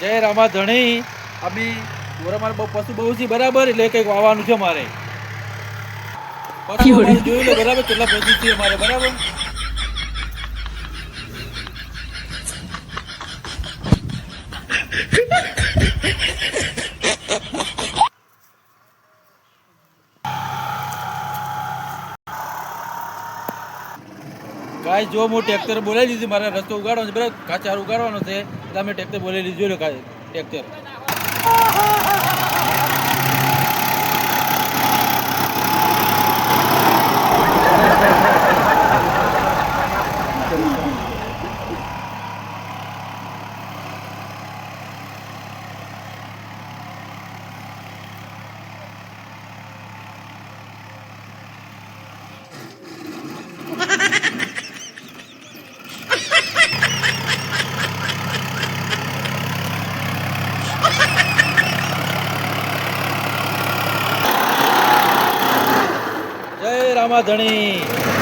જય રામા ધણી અમે મારે બહુ પશુ બહુ છે, બરાબર? એટલે કંઈક વાવવાનું છે મારે. પછી જોયું જોઈ બરાબર કેટલા પશુ છે અમારે, બરાબર? ગાય જો હું ટ્રેક્ટર બોલાવી દીધી મારે રસ્તો ઉગાડવાનો છે, બરાબર? કાચાર ઉગાડવાનો છે તમે ટ્રેક્ટર બોલાવી લીધું, જોઈ લો ટ્રેક્ટર. જય રામા ધણી.